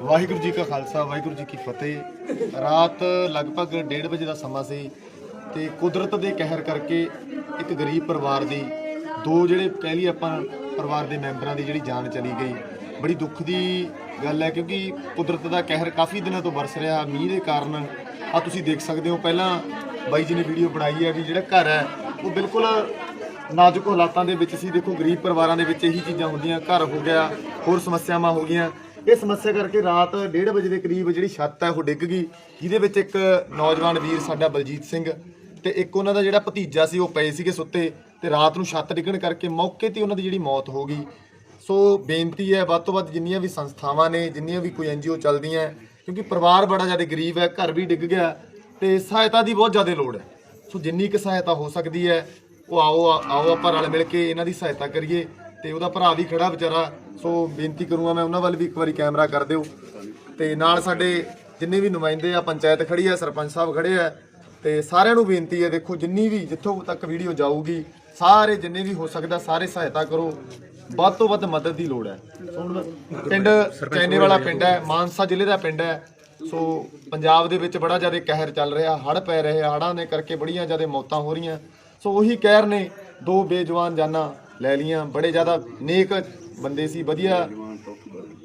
ਵਾਹਿਗੁਰੂ ਜੀ ਕਾ ਖਾਲਸਾ, ਵਾਹਿਗੁਰੂ ਜੀ ਕੀ ਫਤਿਹ। ਰਾਤ ਲਗਭਗ 1:30 ਵਜੇ ਦਾ ਸਮਾਂ ਸੀ ਤੇ ਕੁਦਰਤ ਦੇ ਕਹਿਰ ਕਰਕੇ ਇੱਕ ਗਰੀਬ ਪਰਿਵਾਰ ਦੀ ਦੋ ਜਿਹੜੇ ਕਹਿ ਲਈ ਆਪਾਂ ਪਰਿਵਾਰ ਦੇ ਮੈਂਬਰਾਂ ਦੀ ਜਿਹੜੀ ਜਾਨ ਚਲੀ ਗਈ। ਬੜੀ ਦੁੱਖ ਦੀ ਗੱਲ ਹੈ ਕਿਉਂਕਿ ਕੁਦਰਤ ਦਾ ਕਹਿਰ ਕਾਫੀ ਦਿਨਾਂ ਤੋਂ ਵਰਸ ਰਿਹਾ। ਮੀਂਹ ਦੇ ਕਾਰਨ ਆ ਤੁਸੀਂ ਦੇਖ ਸਕਦੇ ਹੋ, ਪਹਿਲਾਂ ਬਾਈ ਜੀ ਨੇ ਵੀਡੀਓ ਬਣਾਈ ਹੈ ਵੀ ਜਿਹੜਾ ਘਰ ਹੈ, ਉਹ ਬਿਲਕੁਲ ਨਾਜ਼ੁਕ ਹਾਲਾਤਾਂ ਦੇ ਵਿੱਚ ਸੀ। ਦੇਖੋ, ਗਰੀਬ ਪਰਿਵਾਰਾਂ ਦੇ ਵਿੱਚ ਇਹੀ ਚੀਜ਼ਾਂ ਹੁੰਦੀਆਂ, ਘਰ ਹੋ ਗਿਆ, ਹੋਰ ਸਮੱਸਿਆਵਾਂ ਹੋ ਗਈਆਂ। ਇਹ ਸਮੱਸਿਆ ਕਰਕੇ ਰਾਤ 1:30 ਵਜੇ ਦੇ ਕਰੀਬ ਜਿਹੜੀ ਛੱਤ ਹੈ, ਉਹ ਡਿੱਗ ਗਈ। ਜਿਹਦੇ ਵਿੱਚ ਇੱਕ ਨੌਜਵਾਨ ਵੀਰ ਸਾਡਾ ਬਲਜੀਤ ਸਿੰਘ ਤੇ ਇੱਕ ਉਹਨਾਂ ਦਾ ਜਿਹੜਾ ਭਤੀਜਾ ਸੀ, ਉਹ ਪਏ ਸੀਗੇ ਸੁੱਤੇ। ਤੇ ਰਾਤ ਨੂੰ ਛੱਤ ਡਿੱਗਣ ਕਰਕੇ ਮੌਕੇ ਤੇ ਉਹਨਾਂ ਦੀ ਜਿਹੜੀ ਮੌਤ ਹੋ ਗਈ। ਸੋ ਬੇਨਤੀ ਹੈ, ਵੱਧ ਤੋਂ ਵੱਧ ਜਿੰਨੀਆਂ ਵੀ ਸੰਸਥਾਵਾਂ ਨੇ, ਜਿੰਨੀਆਂ ਵੀ ਕੋਈ ਐਨਜੀਓ ਚੱਲਦੀਆਂ, ਕਿਉਂਕਿ ਪਰਿਵਾਰ ਬੜਾ ਜ਼ਿਆਦਾ ਗਰੀਬ ਹੈ, ਘਰ ਵੀ ਡਿੱਗ ਗਿਆ ਤੇ ਸਹਾਇਤਾ ਦੀ ਬਹੁਤ ਜ਼ਿਆਦਾ ਲੋੜ ਹੈ। ਸੋ ਜਿੰਨੀ ਕੁ ਸਹਾਇਤਾ ਹੋ ਸਕਦੀ ਹੈ, ਉਹ ਆਓ ਆਓ ਆਪਾਂ ਰਲ ਮਿਲ ਕੇ ਇਹਨਾਂ ਦੀ ਸਹਾਇਤਾ ਕਰੀਏ ਤੇ ਉਹਦਾ ਭਰਾ ਵੀ ਖੜਾ ਵਿਚਾਰਾ। ਸੋ ਬੇਨਤੀ ਕਰੂੰਗਾ ਮੈਂ ਉਹਨਾਂ ਵੱਲ ਵੀ ਇੱਕ ਵਾਰੀ ਕੈਮਰਾ ਕਰ ਦਿਓ। ਤੇ ਨਾਲ ਸਾਡੇ ਜਿੰਨੇ ਵੀ ਨੁਮਾਇੰਦੇ ਆ, ਪੰਚਾਇਤ ਖੜੀ ਆ ਸਰਪੰਚ ਸਾਹਿਬ ਖੜੇ ਆ ਤੇ ਸਾਰਿਆਂ ਨੂੰ ਬੇਨਤੀ ਹੈ, ਦੇਖੋ ਜਿੰਨੀ ਵੀ ਜਿੱਥੋਂ ਤੱਕ ਵੀਡੀਓ ਜਾਊਗੀ ਸਾਰੇ ਜਿੰਨੇ ਵੀ ਹੋ ਸਕਦਾ ਸਾਰੇ ਸਹਾਇਤਾ ਕਰੋ। ਵੱਧ ਤੋਂ ਵੱਧ ਮਦਦ ਦੀ ਲੋੜ ਹੈ। ਹੁਣ ਪਿੰਡ ਚੈਨੇ ਵਾਲਾ ਪਿੰਡ ਹੈ, ਮਾਨਸਾ ਜ਼ਿਲ੍ਹੇ ਦਾ ਪਿੰਡ ਹੈ। ਸੋ ਪੰਜਾਬ ਦੇ ਵਿੱਚ ਬੜਾ ਜ਼ਿਆਦਾ ਕਹਿਰ ਚੱਲ ਰਿਹਾ ਹੜ ਪੈ ਰਹੇ, ਹੜ੍ਹਾਂ ਦੇ ਕਰਕੇ ਬੜੀਆਂ ਜ਼ਿਆਦਾ ਮੌਤਾਂ ਹੋ ਰਹੀਆਂ। ਸੋ ਉਹੀ ਕਹਿਰ ਨੇ ਦੋ ਬੇਜਵਾਨ ਜਾਨਾਂ ਲੈ ਲੀਆਂ ਬੜੇ ਜ਼ਿਆਦਾ ਨੇਕ ਬੰਦੇ ਸੀ, ਵਧੀਆ।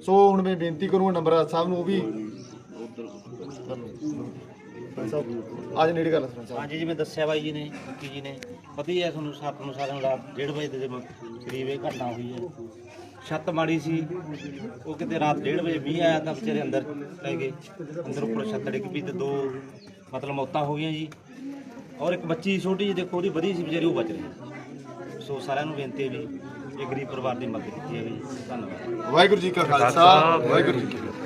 ਸੋ ਹੁਣ ਮੈਂ ਬੇਨਤੀ ਕਰੂੰਗਾ ਨੰਬਰ ਸਾਹਿਬ ਨੂੰ, ਉਹ ਵੀ ਅੱਜ ਨੇੜੇ ਸਰਪੰਚ ਸਾਹਿਬ। ਹਾਂਜੀ ਜਿਵੇਂ ਦੱਸਿਆ ਬਾਈ ਜੀ ਨੇ ਕੀ ਜੀ ਨੇ ਪਤਾ ਹੀ ਹੈ ਤੁਹਾਨੂੰ ਸੱਤ ਨੂੰ ਸਾਰਿਆਂ ਨੂੰ ਰਾਤ 1:30 ਵਜੇ ਦੇ ਕਰੀਬ ਇਹ ਘਟਨਾ ਹੋਈ ਹੈ। ਛੱਤ ਮਾੜੀ ਸੀ ਉਹ ਕਿਤੇ ਰਾਤ 1:30 ਵਜੇ ਮੀਂਹ ਆਇਆ ਤਾਂ ਵਿਚਾਰੇ ਅੰਦਰ ਲੈ ਗਏ। ਅੰਦਰ ਉੱਪਰ ਛੱਤ ਡਿੱਗ ਪਈ ਤੇ ਦੋ ਮਤਲਬ ਮੌਤਾਂ ਹੋ ਗਈਆਂ ਜੀ। ਔਰ ਇੱਕ ਬੱਚੀ ਛੋਟੀ ਜਿਹੀ ਦੇਖੋ ਉਹਦੀ ਵਧੀ ਸੀ ਵਿਚਾਰੀ ਉਹ ਬਚ ਰਹੀ ਸੋ ਸਾਰਿਆਂ ਨੂੰ ਬੇਨਤੀ ਹੈ ਵੀ ਇਹ ਗਰੀਬ ਪਰਿਵਾਰ ਦੀ ਮਦਦ ਕੀਤੀ ਜਾਵੇ। ਜੀ ਧੰਨਵਾਦ। ਵਾਹਿਗੁਰੂ ਜੀ ਕਾ ਖਾਲਸਾ ਵਾਹਿਗੁਰੂ ਜੀ ਕੀ ਫਤਿਹ।